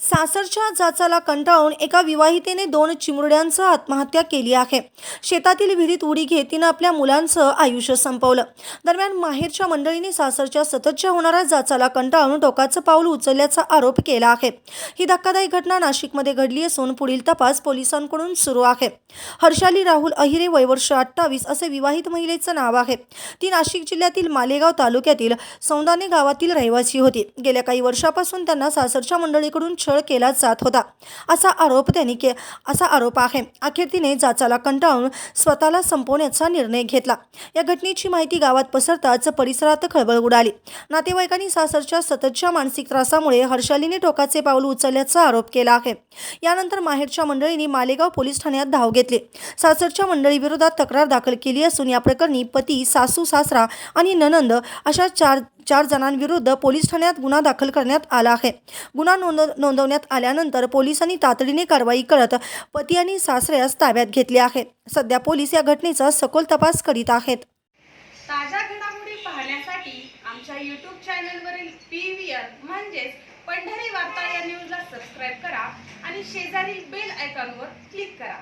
सासरच्या जाचाला कंटाळून एका विवाहितेने दोन चिमुरड्यांसह आत्महत्या केली आहे. शेतातील विहिरीत उडी घेत तिनं आपल्या मुलांसह आयुष्य संपवलं. दरम्यान माहेरच्या मंडळीने सासरच्या सततच्या होणाऱ्या जाचाला कंटाळून टोकाचं पाऊल उचलल्याचा आरोप केला आहे. ही धक्कादायक घटना नाशिकमध्ये घडली असून पुढील तपास पोलिसांकडून सुरू आहे. हर्षाली राहुल अहिरे वयवर्ष अठ्ठावीस असे विवाहित महिलेचं नाव आहे. ती नाशिक जिल्ह्यातील मालेगाव तालुक्यातील सौंदाने गावातील रहिवासी होती. गेल्या काही वर्षापासून त्यांना सासरच्या मंडळीकडून छळ केला जात होता. असा आरोप त्यांनी के असा आरोप आहे. अखेर तिने जाचाला कंटाळून स्वतःला संपवण्याचा निर्णय घेतला. या घटनेची माहिती गावात पसरताच परिसरात खळबळ उडाली. नातेवाईकांनी सासरच्या सततच्या मानसिक त्रासामुळे हर्षालीने टोकाचे पाऊल उचलल्याचा आरोप केला आहे. यानंतर माहेरच्या मंडळींनी मालेगाव पोलीस ठाण्यात धाव घेतली. सासरच्या मंडळीविरोधात तक्रार दाखल केली असून या प्रकरणी पती सासू सासरा आणि ननंद अशा चार चार जणांविरुद्ध पोलीस ठाण्यात गुन्हा दाखल करण्यात आला आहे. गुन्हा नोंद नोंदवण्यात आल्यानंतर पोलिसांनी तातडीने कारवाई करत पती आणि सासऱ्यास ताब्यात घेतले आहे. सध्या पोलीस या घटनेचा सखोल तपास करीत आहेत. ताज्या घडामोडी पाहण्यासाठी आमच्या यूट्यूब चॅनलवरील पी व्ही आर म्हणजेच पंढरी वार्ता या न्यूजला सबस्क्राईब करा आणि शेजारील बेल आयकॉनवर क्लिक करा.